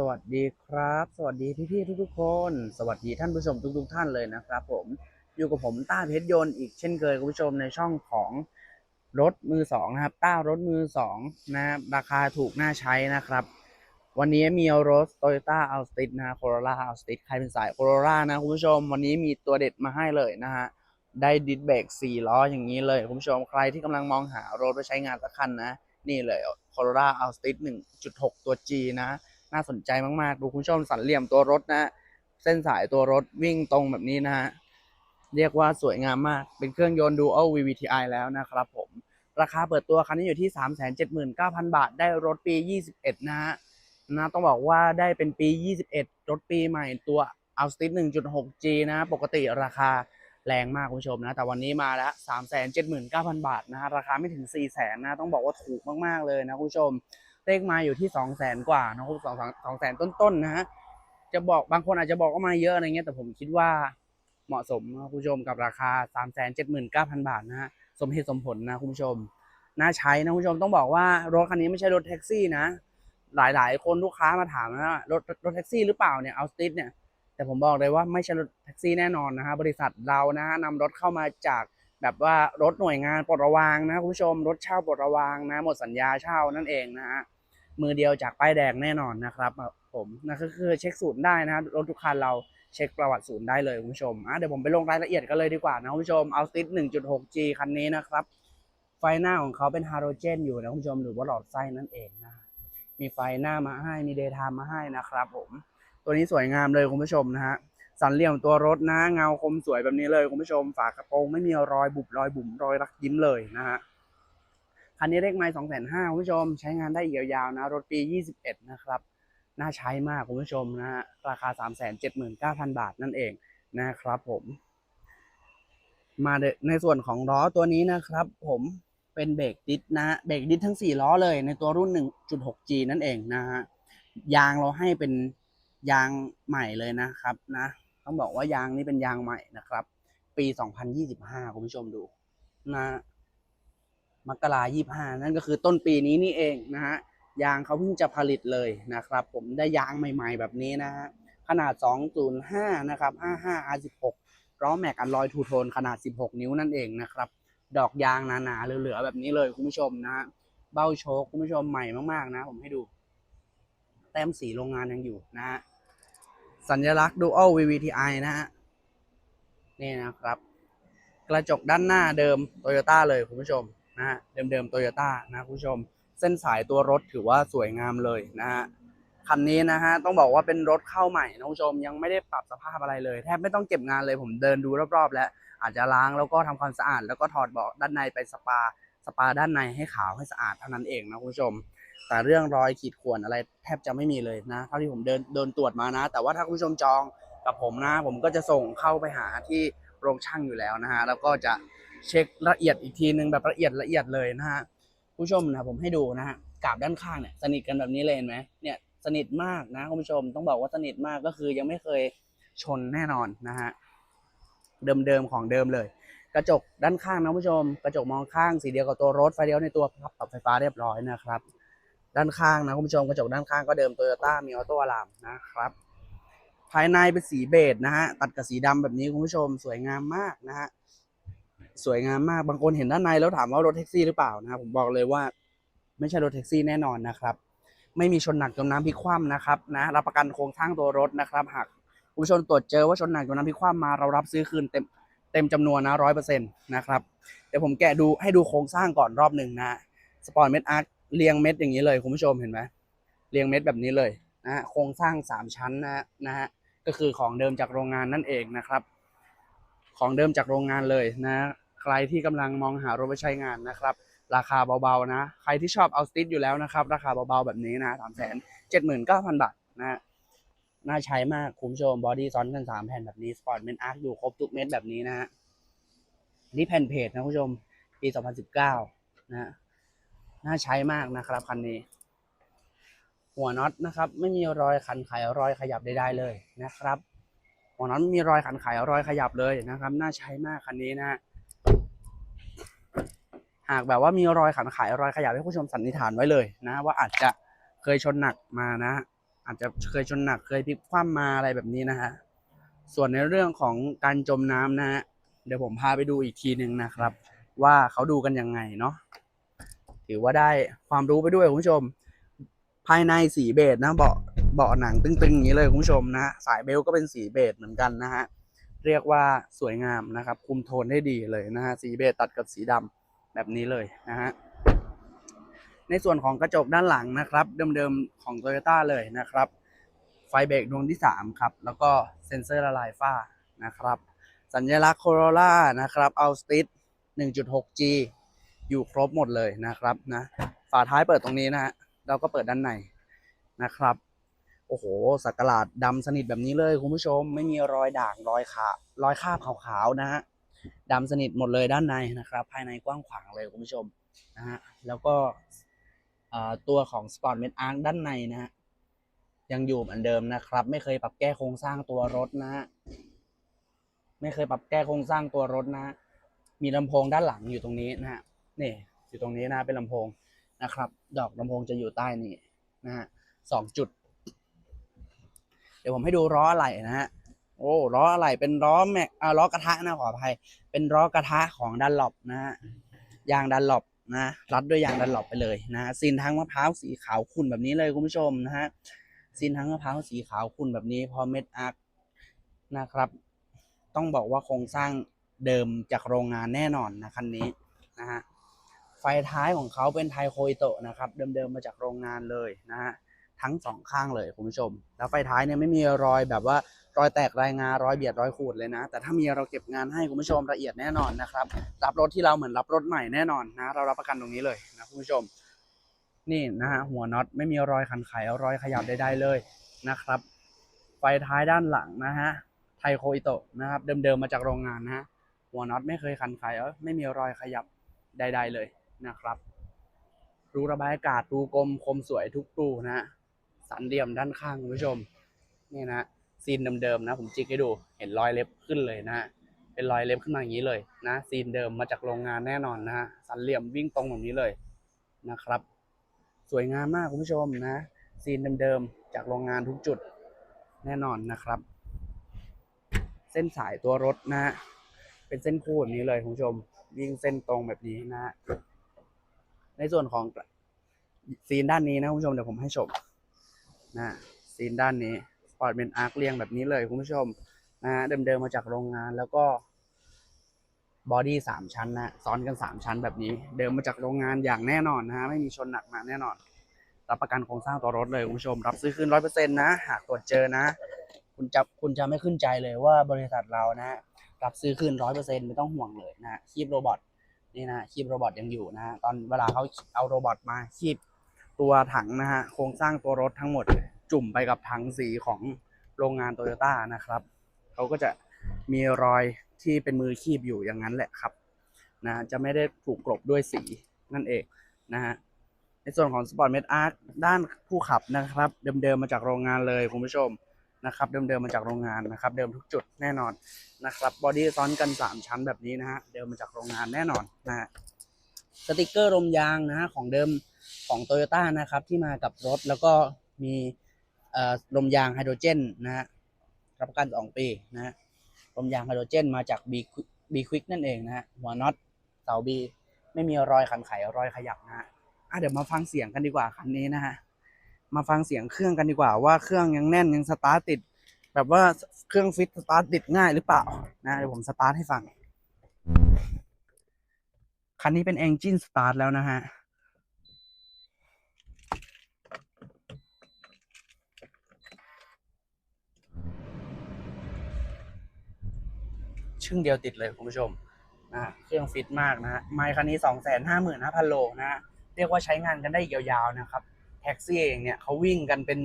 สวัสดีครับ สวัสดีพี่ๆทุกๆคน สวัสดีท่านผู้ชมทุก ๆ ท่านเลยนะครับ ผมอยู่กับผมต้าเพชรยนต์อีกเช่นเคยคุณผู้ชมในช่องของรถมือสองนะครับ ต้ารถมือสองนะครับราคาถูกน่าใช้นะครับ วันนี้มีรถ Toyota a l t i s นะ Corolla a l t i s ใครเป็นสาย Corolla นะคุณผู้ชม วันนี้มีตัวเด็ดมาให้เลยนะฮะได้ดิสเบรก4ล้ออย่างนี้เลยคุณผู้ชมใครที่กำลังมองหารถไปใช้งานสักคันนะ นี่เลย Corolla a l t i s 1.6 ตัว G นะ น่าสนใจมากๆ ดูคุณผู้ชมสันเหลี่ยมตัวรถนะ เส้นสายตัวรถวิ่งตรงแบบนี้นะฮะ เรียกว่าสวยงามมาก เป็นเครื่องยนต์ Dual VVTi แล้วนะครับผม ราคาเปิดตัวคันนี้อยู่ที่ 379,000 บาท ได้รถปี 21 นะฮะนะต้องบอกว่าได้เป็นปี 21 รถปีใหม่ตัว a l s t i s 1.6G นะ ปกติราคาแรงมากคุณผู้ชมนะ แต่วันนี้มาแล้ว379,000บาทนะฮะราคาไม่ถึง400,000นะ ต้องบอกว่าถูกมาก ๆ เลยนะคุณผู้ชม เลขมาอยู่ที่200,000กว่านะครับสองสองแสนต้นๆนะฮะจะบอกบางคนอาจจะบอกว่ามาเยอะอะไรเงี้ยแต่ผมคิดว่าเหมาะสมนะคุณผู้ชมกับราคา379,000บาทนะฮะสมเหตุสมผลนะคุณผู้ชมน่าใช้นะคุณผู้ชมต้องบอกว่ารถคันนี้ไม่ใช่รถแท็กซี่นะ หลายๆ คนลูกค้ามาถามนะว่ารถรถแท็กซี่หรือเปล่าเนี่ยเอาสติสเนี่ยแต่ผมบอกเลยว่าไม่ใช่รถแท็กซี่แน่นอนนะฮะบริษัทเรานะฮะนำรถเข้ามาจากแบบว่ารถหน่วยงานปลดระวางนะคุณผู้ชมรถเช่าปลดระวางนะหมดสัญญาเช่านั่นเองนะฮะ มือเดียวจากป้ายแดงแน่นอนนะครับ ผมนะก็คือเช็คศูนย์ได้นะรถทุกคันเราเช็คประวัติศูนย์ได้เลยคุณผู้ชมอะเดี๋ยวผมไปลงรายละเอียดกันเลยดีกว่านะคุณผู้ชมเอาติด 1.6G คันนี้นะครับ ไฟหน้าของเขาเป็นฮาโลเจนอยู่นะคุณผู้ชมหรือว่าหลอดไส้นั่นเองนะมีไฟหน้ามาให้มีเดย์ไทม์มาให้นะครับผม ตัวนี้สวยงามเลยคุณผู้ชมนะฮะสันเหลี่ยมตัวรถนะเงาคมสวยแบบนี้เลยคุณผู้ชม ฝากระโปรงไม่มีรอยบุบรอยบุ๋มรอยรักยิ้มเลยนะฮะ คันนี้เลขไม้สองแสนห้าคุณผู้ชม ใช้งานได้อีกยาวๆนะ รถปี 21 นะครับ น่าใช้มากคุณผู้ชมนะฮะ ราคา 3 7 9 0 0 0 บาทนั่นเองนะครับผม มาในส่วนของล้อตัวนี้นะครับผมเป็นเบรกดิสนะฮะเบรกดิสทั้ง 4 ล้อเลยในตัวรุ่น 1.6G นั่นเองนะฮะ ยางเราให้เป็นยางใหม่เลยนะครับนะ ต้องบอกว่ายางนี้เป็นยางใหม่นะครับ ปี 2025 คุณผู้ชมดูนะ มกรายี่ห้านั่นก็คือต้นปีนี้นี่เองนะฮะยางเขาเพิ่งจะผลิตเลยนะครับ ผมได้ยางใหม่ๆแบบนี้นะฮะขนาด 205 นะครับ 55 R16 ล้อแม็กอันลอยทูโทนขนาด 16 นิ้วนั่นเองนะครับ ดอกยางหนาๆเหลือๆแบบนี้เลยคุณผู้ชมนะฮะเบ้าโชคคุณผู้ชมใหม่มากๆนะ ผมให้ดู แต้มสีโรงงานยังอยู่นะฮะสัญลักษณ์ Dual VVTi นะฮะนี่นะครับ กระจกด้านหน้าเดิม Toyota เลยคุณผู้ชม นะฮะเดิมๆโตโยต้านะคุณผู้ชม เส้นสายตัวรถถือว่าสวยงามเลยนะฮะคันนี้นะฮะต้องบอกว่าเป็นรถเข้าใหม่นะคุณผู้ชมยังไม่ได้ปรับสภาพอะไรเลยแทบไม่ต้องเก็บงานเลยผมเดินดูรอบๆ แล้วอาจจะล้างแล้วก็ทำความสะอาด แล้วก็ถอดเบาะด้านในไปสปาสปาด้านในให้ขาวให้สะอาดเท่านั้นเองนะคุณผู้ชม แต่เรื่องรอยขีดข่วนอะไรแทบจะไม่มีเลยนะเท่าที่ผมเดินเดินตรวจมานะ แต่ว่าถ้าคุณผู้ชมจองกับผมนะ ผมก็จะส่งเข้าไปหาที่โรงช่างอยู่แล้วนะฮะแล้วก็จะ เช็คละเอียดอีกทีนึงแบบละเอียดละเอียดเลยนะฮะผู้ชมนะผมให้ดูนะฮะกาบด้านข้างเนี่ยสนิทกันแบบนี้เลยเห็นไหมเนี่ยสนิทมากนะคุณผู้ชมต้องบอกว่าสนิทมากก็คือยังไม่เคยชนแน่นอนนะฮะเดิมๆของเดิมเลย กระจกด้านข้างนะคุณผู้ชม กระจกมองข้างสีเดียวกับตัวรถไฟเลี้ยวในตัวปรับไฟฟ้าเรียบร้อยนะครับ ด้านข้างนะคุณผู้ชมกระจกด้านข้างก็เดิมโตโยต้ามีออโต้อะลามนะครับ ภายในเป็นสีเบจนะฮะตัดกับสีดำแบบนี้คุณผู้ชมสวยงามมากนะฮะ สวยงามมากบางคนเห็นด้านในแล้วถามว่ารถแท็กซี่หรือเปล่านะครับผมบอกเลยว่า ไม่ใช่รถแท็กซี่แน่นอนนะครับ ไม่มีชนหนักจมน้ำพลิกคว่ำนะครับนะรับประกันโครงสร้างตัวรถนะครับ หากคุณผู้ชมตรวจเจอว่าชนหนักจมน้ำพลิกคว่ำมาเรารับซื้อคืนเต็มเต็มจำนวนนะร้อยเปอร์เซ็นต์นะครับเดี๋ยวผมแกะดูให้ดูโครงสร้างก่อนรอบหนึ่งนะสปอร์ตเม็ดอาร์คเรียงเม็ดอย่างนี้เลยคุณผู้ชมเห็นไหมเรียงเม็ดแบบนี้เลยนะฮะโครงสร้างสามชั้นนะฮะนะฮะก็คือของเดิมจากโรงงานนั่นเองนะครับ ของเดิมจากโรงงานเลยนะ รที่กำลังมองหารถไปใช้งานนะครับ ราคาเบาๆนะ ใครที่ชอบเอาสติทอยู่แล้วนะครับ ราคาเบาๆแบบนี้นะสามแสนเจ็ดหมื่นเก้าพันบาทนะฮะน่าใช้มากคุณผู้ชมบอดี้ซ้อนกันสามแผ่นแบบนี้สปอร์ตเมนอาร์คอยู่ครบทุกเม็ดแบบนี้นะฮะนี่แผ่นเพจนะคุณผู้ชมปีสองพันสิบเก้านะฮะน่าใช้มากนะครับคันนี้ หัวน็อตนะครับ ไม่มีรอยขันไขรอยขยับใดๆเลยนะครับหัวน็อตไม่มีรอยขันไขรอยขยับเลยนะครับ น่าใช้มากคันนี้นะฮะ หากแบบว่ามีรอยขันขายรอยขยับให้ผู้ชมสันนิษฐานไว้เลยนะว่าอาจจะเคยชนหนักมานะ อาจจะเคยชนหนักเคยพลิกคว่ำมาอะไรแบบนี้นะฮะส่วนในเรื่องของการจมน้ำนะฮะเดี๋ยวผมพาไปดูอีกทีหนึ่งนะครับ ว่าเขาดูกันยังไงเนาะถือว่าได้ความรู้ไปด้วยคุณผู้ชม ภายในสีเบจนะเบาะเบาะหนังตึงๆอย่างนี้เลยคุณผู้ชมนะสายเบลก็เป็นสีเบจเหมือนกันนะฮะเรียกว่าสวยงามนะครับ คุมโทนได้ดีเลยนะฮะสีเบจตัดกับสีดำ แบบนี้เลยนะฮะในส่วนของกระจกด้านหลังนะครับ เดิมๆของ Toyota เลยนะครับ ไฟเบรกดวงที่ 3 ครับ แล้วก็เซ็นเซอร์ละลายฝ้านะครับ สัญลักษณ์โคโรล่านะครับเอาสติ 1.6G อยู่ครบหมดเลยนะครับนะฝาท้ายเปิดตรงนี้นะฮะแล้วก็เปิดด้านในนะครับ โอ้โหสักกลาดดำสนิทแบบนี้เลยคุณผู้ชมไม่มีรอยด่างรอยขารอยคราบขาวๆนะฮะ ดำสนิทหมดเลยด้านในนะครับ ภายในกว้างขวางเลยคุณผู้ชมนะฮะแล้วก็ตัวของ Sport Med Arc ด้านในนะฮะยังอยู่เหมือนเดิมนะครับ ไม่เคยปรับแก้โครงสร้างตัวรถนะฮะไม่เคยปรับแก้โครงสร้างตัวรถนะฮะมีลำโพงด้านหลังอยู่ตรงนี้นะฮะนี่อยู่ตรงนี้นะเป็นลำโพงนะครับ ดอกลำโพงจะอยู่ใต้นี่นะฮะสองจุด เดี๋ยวผมให้ดูล้ออะไหล่นะฮะ โอ้ล้ออะไหล่เป็นล้อแม็กอ่าล้อกระทะนะขออภัย เป็นล้อกระทะของดันหลบนะฮะยางดันหลบนะรัดด้วยยางดันหลบไปเลยนะฮะซีนทั้งมะพร้าวสีขาวขุ่นแบบนี้เลยคุณผู้ชมนะฮะซีนทั้งมะพร้าวสีขาวขุ่นแบบนี้พอเม็ดอาร์คนะครับ ต้องบอกว่าโครงสร้างเดิมจากโรงงานแน่นอนนะคันนี้นะฮะไฟท้ายของเขาเป็นไทโคอิโตะนะครับ เดิมๆมาจากโรงงานเลยนะฮะ ทั้งสองข้างเลยคุณผู้ชม แล้วไฟท้ายเนี่ยไม่มีรอยแบบว่ารอยแตกรายงารอยเบียดรอยขูดเลยนะ แต่ถ้ามีเราเก็บงานให้คุณผู้ชมละเอียดแน่นอนนะครับรับรถที่เราเหมือนรับรถใหม่แน่นอนนะ เรารับประกันตรงนี้เลยนะคุณผู้ชม นี่นะฮะหัวน็อตไม่มีรอยขันไขรอยขยับใดๆเลยนะครับ ไฟท้ายด้านหลังนะฮะไทโคอิโตะนะครับเดิมๆมาจากโรงงานนะฮะหัวน็อตไม่เคยขันไขไม่มีรอยขยับใด ๆเลยนะครับรูระบายอากาศรูกลมคมสวยทุกรูนะฮะ สันเหลี่ยมด้านข้างคุณผู้ชม นี่นะซีนเดิมๆนะ ผมจิกให้ดูเห็นรอยเล็บขึ้นเลยนะเป็นรอยเล็บขึ้นมาอย่างนี้เลยนะ ซีนเดิมมาจากโรงงานแน่นอนนะฮะสันเหลี่ยมวิ่งตรงแบบนี้เลยนะครับ สวยงามมากคุณผู้ชมนะ ซีนเดิมๆจากโรงงานทุกจุดแน่นอนนะครับ เส้นสายตัวรถนะฮะเป็นเส้นคู่แบบนี้เลยคุณผู้ชม วิ่งเส้นตรงแบบนี้นะฮะในส่วนของซีนด้านนี้นะคุณผู้ชมเดี๋ยวผมให้ชม นะซีนด้านนี้สปอร์ตเป็นอาร์คเรียงแบบนี้เลยคุณผู้ชมนะฮะเดิมๆมาจากโรงงานแล้วก็บอดี้สามชั้นนะซ้อนกันสามชั้นแบบนี้ เดิมมาจากโรงงานอย่างแน่นอนนะฮะไม่มีชนหนักมาแน่นอน รับประกันโครงสร้างตัวรถเลยคุณผู้ชม รับซื้อคืนร้อยเปอร์เซ็นต์นะหากตรวจเจอนะ คุณจะคุณจะไม่ขึ้นใจเลยว่าบริษัทเรานะ รับซื้อคืนร้อยเปอร์เซ็นต์ไม่ต้องห่วงเลยนะฮะคีบโรบอทนี่นะคีบโรบอทยังอยู่นะฮะตอนเวลาเขาเอาโรบอทมาคีบ ตัวถังนะฮะโครงสร้างตัวรถทั้งหมด จุ่มไปกับถังสีของโรงงานโตโยต้านะครับเขาก็จะมีรอยที่เป็นมือคีบอยู่อย่างนั้นแหละครับนะจะไม่ได้ถูกกลบด้วยสีนั่นเองนะฮะในส่วนของ Sport Med Arc ด้านผู้ขับนะครับ เดิมๆมาจากโรงงานเลยคุณผู้ชมนะครับเดิมๆมาจากโรงงานนะครับ เดิมทุกจุดแน่นอนนะครับบอดี้ซ้อนกัน 3 ชั้นแบบนี้นะฮะเดิมมาจากโรงงานแน่นอนนะฮะ สติกเกอร์ลมยางนะฮะของเดิมของ t o y ยต้นะครับที่มากับรถแล้วก็มีเอ่อลมยางไฮโดรเจนนะฮะรับประกัน 2 ปีนะฮะลมยางไฮโดรเจนมาจาก B B Quick นั่นเองนะฮะหัวน็อตเสา B ไม่มีรอยขันไขรอยขยับนะฮะอะเดี๋ยวมาฟังเสียงกันดีกว่าคันนี้นะฮะมาฟังเสียงเครื่องกันดีกว่าว่าเครื่องยังแน่นยังสตาร์ทติด แบบว่าเครื่องฟิตสตาร์ทติดง่ายหรือเปล่านะเดี๋ยวผมสตาร์ทให้ฟัง คันนี้เป็น Engine Start แล้วนะฮะ ชึ่งเดียวติดเลยคุณผู้ชมนะฮะเครื่องฟิตมากนะฮะ ไมค์คันนี้สองแสนห้าหมื่นห้าพันโลนะฮะ เรียกว่าใช้งานกันได้ยาวๆนะครับ แท็กซี่เองเนี่ยเขาวิ่งกันเป็น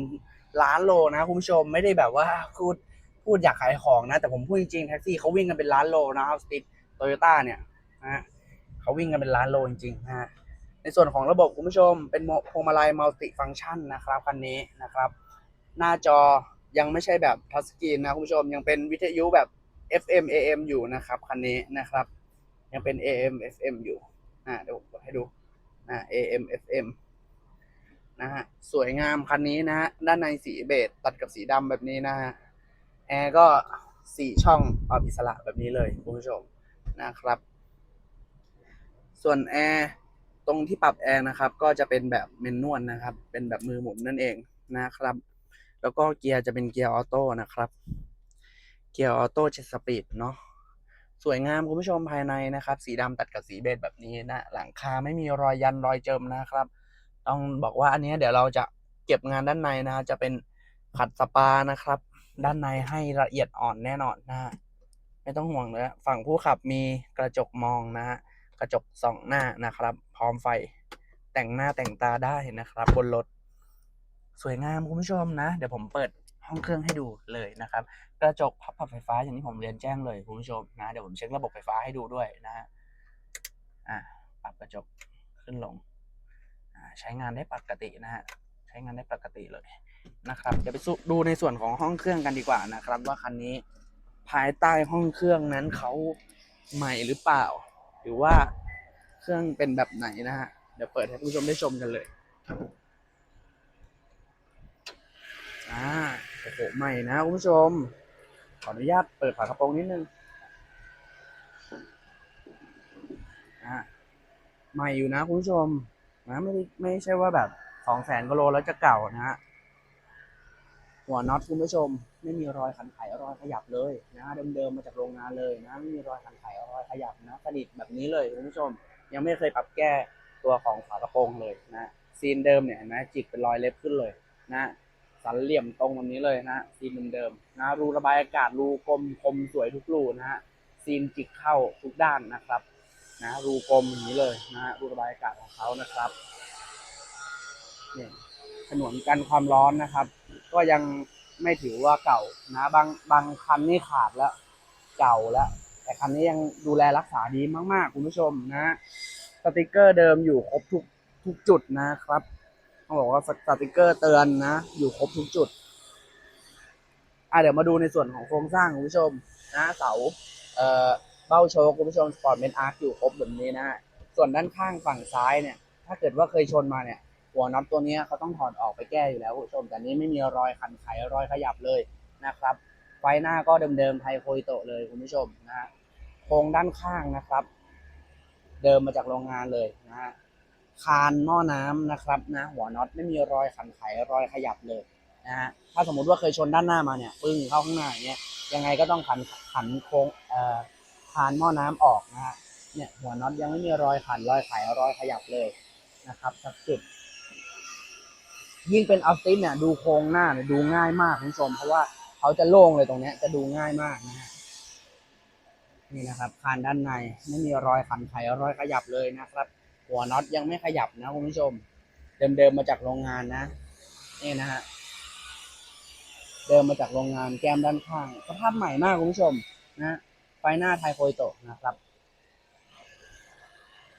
ล้านโลนะคุณผู้ชมไม่ได้แบบว่าพูดพูดอยากขายของนะ แต่ผมพูดจริงๆแท็กซี่เขาวิ่งกันเป็นล้านโลนะเอาสติกโตโยต้าเนี่ยนะฮะ เขาวิ่งกันเป็นล้านโลจริงๆนะฮะในส่วนของระบบคุณผู้ชม เป็นพวงมาลัยมัลติฟังก์ชันนะครับคันนี้นะครับ หน้าจอยังไม่ใช่แบบทัชสกรีนนะคุณผู้ชมยังเป็นวิทยุแบบ FM AM อยู่นะครับคันนี้นะครับ ยังเป็น AM FM อยู่อ่าเดี๋ยวผมให้ดูอ่า AM FM นะฮะสวยงามคันนี้นะฮะด้านในสีเบจตัดกับสีดำแบบนี้นะฮะแอร์ก็สี่ช่องปรับอิสระแบบนี้เลยคุณผู้ชมนะครับ ส่วนแอร์ตรงที่ปรับแอร์นะครับก็จะเป็นแบบเมนนวลนะครับ เป็นแบบมือหมุนนั่นเองนะครับ แล้วก็เกียร์จะเป็นเกียร์ออโต้นะครับ เกียร์ออโต้เจ็ดสปีดเนาะสวยงามคุณผู้ชมภายในนะครับ สีดำตัดกับสีเบจแบบนี้นะ หลังคาไม่มีรอยยันรอยเจิมนะครับ ต้องบอกว่าอันนี้เดี๋ยวเราจะเก็บงานด้านในนะ จะเป็นขัดสปานะครับ ด้านในให้ละเอียดอ่อนแน่นอนนะฮะไม่ต้องห่วงเลยฝั่งผู้ขับมีกระจกมองนะฮะ กระจกสองหน้านะครับ พร้อมไฟแต่งหน้าแต่งตาได้นะครับ บนรถ สวยงามคุณผู้ชมนะ เดี๋ยวผมเปิดห้องเครื่องให้ดูเลยนะครับ กระจกพับปรับไฟฟ้าอย่างที่ผมเรียนแจ้งเลยคุณผู้ชมนะเดี๋ยวผมเช็คระบบไฟฟ้าให้ดูด้วยนะฮะอะปรับกระจกขึ้นลงอ่าใช้งานได้ปกตินะฮะใช้งานได้ปกติเลยนะครับเดี๋ยวไปดูในส่วนของห้องเครื่องกันดีกว่านะครับ ว่าคันนี้ภายใต้ห้องเครื่องนั้นเขาใหม่หรือเปล่า หรือว่าเครื่องเป็นแบบไหนนะฮะ เดี๋ยวเปิดให้คุณผู้ชมได้ชมกันเลยอ่าโอ้โหใหม่นะคุณผู้ชม ขออนุญาตเปิดฝากระโปรงนิดนึงอ่าใหม่อยู่นะคุณผู้ชมนะไม่ได้ไม่ใช่ว่าแบบสองแสนกิโลแล้วจะเก่านะฮะหัวน็อตคุณผู้ชม ไม่มีรอยขันไขรอยขยับเลยนะเดิมๆมาจากโรงงานเลยนะไม่มีรอยขันไขรอยขยับนะสนิทแบบนี้เลยคุณผู้ชม ยังไม่เคยปรับแก้ตัวของฝากระโปรงเลยนะซีนเดิมเนี่ยเห็นไหมจิกเป็นรอยเล็บขึ้นเลยนะสันเหลี่ยมตรงแบบนี้เลยนะซีนเดิมๆนะรูระบายอากาศรูกลมคมสวยทุกรูนะฮะซีนจิกเข้าทุกด้านนะครับนะรูกลมอย่างนี้เลยนะฮะรูระบายอากาศของเขานะครับเนี่ยฉนวนกันความร้อนนะครับ ก็ยัง ไม่ถือว่าเก่านะบางบางคันนี่ขาดแล้วเก่าแล้ว แต่คันนี้ยังดูแลรักษาดีมากๆ คุณผู้ชมนะสติกเกอร์เดิมอยู่ครบทุกทุกจุดนะครับต้องบอกว่าสติกเกอร์เตือนนะ อยู่ครบทุกจุดอะเดี๋ยวมาดูในส่วนของโครงสร้างคุณผู้ชมนะเสาเอ่อเบ้าโชว์คุณผู้ชมสปอร์ตเมนอาร์คอยู่ครบแบบนี้นะส่วนด้านข้างฝั่งซ้ายเนี่ย ถ้าเกิดว่าเคยชนมาเนี่ย หัวน็อตตัวนี้เขาต้องถอดออกไปแก้อยู่แล้วคุณผู้ชมแต่นี้ไม่มีรอยขันไขรอยขยับเลยนะครับ ไฟหน้าก็เดิมๆไทยโคยโตะเลยคุณผู้ชมนะฮะโครงด้านข้างนะครับ เดิมมาจากโรงงานเลยนะฮะคานหม้อน้ำนะครับนะหัวน็อตไม่มีรอยขันไขรอยขยับเลยนะฮะถ้าสมมุติว่าเคยชนด้านหน้ามาเนี่ยปึ้งเข้าข้างหน้าอย่างเงี้ยยังไงก็ต้องขันขันโค้งเอ่อคานหม้อน้ำออกนะฮะเนี่ยหัวน็อตยังไม่มีรอยขันรอยไขรอยขยับเลยนะครับสักจุด ยิ่งเป็นออฟติสเนี่ยดูโครงหน้าเนี่ยดูง่ายมากคุณผู้ชม เพราะว่าเขาจะโล่งเลยตรงเนี้ยจะดูง่ายมากนะฮะนี่นะครับคานด้านในไม่มีรอยขันไขรอยขยับเลยนะครับ หัวน็อตยังไม่ขยับนะคุณผู้ชม เดิมๆมาจากโรงงานนะนี่นะฮะเดิมมาจากโรงงานแก้มด้านข้างสภาพใหม่มากคุณผู้ชมนะไฟหน้าไทยโคยโตะนะครับ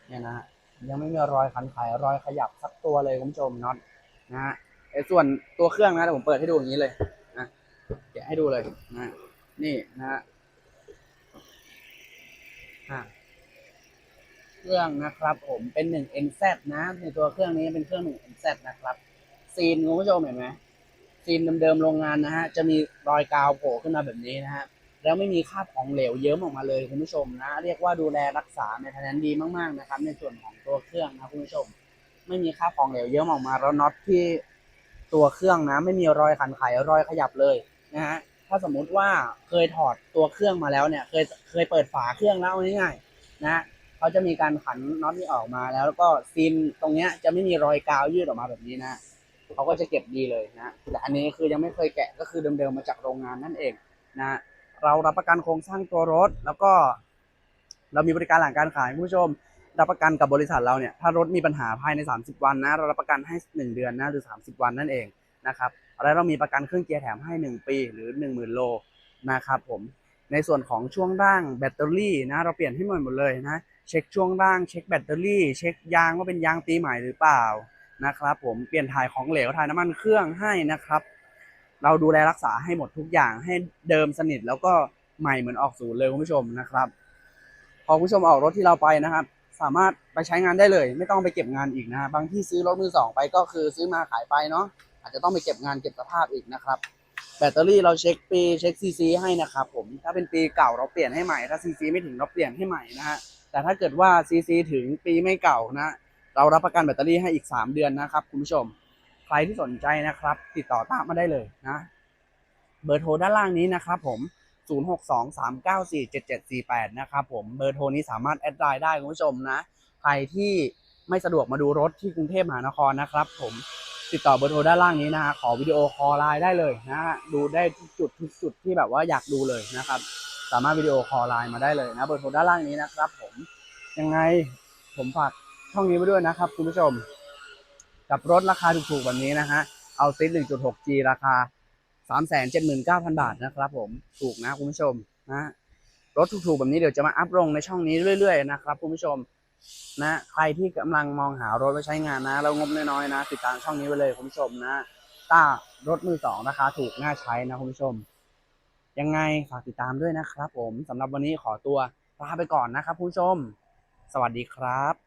เนี่ยนะฮะยังไม่มีรอยขันไขรอยขยับสักตัวเลยคุณผู้ชมน็อต นะฮะไอ้ส่วนตัวเครื่องนะเดี๋ยวผมเปิดให้ดูอย่างนี้เลยนะแกะให้ดูเลยนะนี่นะฮะเครื่องนะครับ ผมเป็นหนึ่ง NZ นะในตัวเครื่องนี้เป็นเครื่องหนึ่ง NZ นะครับ ซีนคุณผู้ชมเห็นไหมซีนเดิมๆโรงงานนะฮะจะมีรอยกาวโผล่ขึ้นมาแบบนี้นะฮะแล้วไม่มีคราบของเหลวเยิ้มออกมาเลยคุณผู้ชมนะ เรียกว่าดูแลรักษาในทนนดีมากๆนะครับ ในส่วนของตัวเครื่องนะคุณผู้ชม ไม่มีคราบของเหลวเยิ้มออกมา แล้วน็อตที่ตัวเครื่องนะ ไม่มีรอยขันไขรอยขยับเลยนะฮะถ้าสมมุติว่าเคยถอดตัวเครื่องมาแล้วเนี่ย เคยเคยเปิดฝาเครื่องแล้วง่ายๆนะเขาจะมีการขันน็อตนี้ออกมาแล้วแล้วก็ซีนตรงเนี้ยจะไม่มีรอยกาวยืดออกมาแบบนี้นะเขาก็จะเก็บดีเลยนะแต่อันนี้คือยังไม่เคยแกะก็คือเดิมๆมาจากโรงงานนั่นเองนะเรารับประกันโครงสร้างตัวรถ แล้วก็ เรามีบริการหลังการขายคุณผู้ชม รับประกันกับบริษัทเราเนี่ยถ้ารถมีปัญหาภายใน 30 วันนะเรารับประกันให้ 1 เดือนนะหรือ 30 วันนั่นเองนะครับแล้วเรามีประกันเครื่องเกียร์แถมให้ 1 ปีหรือ 10,000 โลนะครับผมในส่วนของช่วงล่างแบตเตอรี่นะเราเปลี่ยนให้หม่หมดเลยนะเช็คช่วงล่างเช็คแบตเตอรี่ เช็คยางว่าเป็นยางปีใหม่หรือเปล่านะครับผมเปลี่ยนถ่ายของเหลวถ่ายน้ำมันเครื่องให้นะครับ เราดูแลรักษาให้หมดทุกอย่างให้เดิมสนิทแล้วก็ใหม่เหมือนออกศูนย์เลยคุณผู้ชมนะครับ พอคุณผู้ชมออกรถที่เราไปนะครับ สามารถไปใช้งานได้เลย ไม่ต้องไปเก็บงานอีกนะฮะบางที่ซื้อรถมือสองไปก็คือซื้อมาขายไปเนาะอาจจะต้องไปเก็บงานเก็บสภาพอีกนะครับ แบตเตอรี่เราเช็คปีเช็คซีซีให้นะครับผมถ้าเป็นปีเก่าเราเปลี่ยนให้ใหม่ถ้าซีซีไม่ถึงเราเปลี่ยนให้ใหม่นะฮะแต่ถ้าเกิดว่าซีซีถึงปีไม่เก่านะเรารับประกันแบตเตอรี่ให้อีก 3 เดือนนะครับคุณผู้ชม ใครที่สนใจนะครับ ติดต่อตามมาได้เลยนะ เบอร์โทรด้านล่างนี้นะครับผม 0623947748 นะครับผมเบอร์โทรนี้สามารถแอดไลน์ได้คุณผู้ชมนะ ใครที่ไม่สะดวกมาดูรถที่กรุงเทพมหานครนะครับ ผมติดต่อเบอร์โทรด้านล่างนี้นะฮะขอวิดีโอคอลไลน์ได้เลยนะฮะดูได้ทุกจุดทุกจุดที่แบบว่าอยากดูเลยนะครับ สามารถวิดีโอคอลไลน์มาได้เลยนะเบอร์โทรด้านล่างนี้นะครับ ผมยังไงผมฝากช่องนี้ไว้ด้วยนะครับ คุณผู้ชม กับรถราคาถูกๆแบบนี้นะฮะเอาซิ 1.6G ราคา 379,000บาทนะครับผมถูกนะคุณผู้ชมนะรถถูกๆแบบนี้เดี๋ยวจะมาอัพลงในช่องนี้เรื่อยๆนะครับคุณผู้ชมนะใครที่กำลังมองหารถไว้ใช้งานนะแล้วงบน้อยๆนะ ติดตามช่องนี้ไว้เลยคุณผู้ชมนะต้ารถมือสองราคาถูกน่าใช้นะคุณผู้ชม ยังไงฝากติดตามด้วยนะครับ ผมสำหรับวันนี้ขอตัวลาไปก่อนนะครับคุณผู้ชม สวัสดีครับ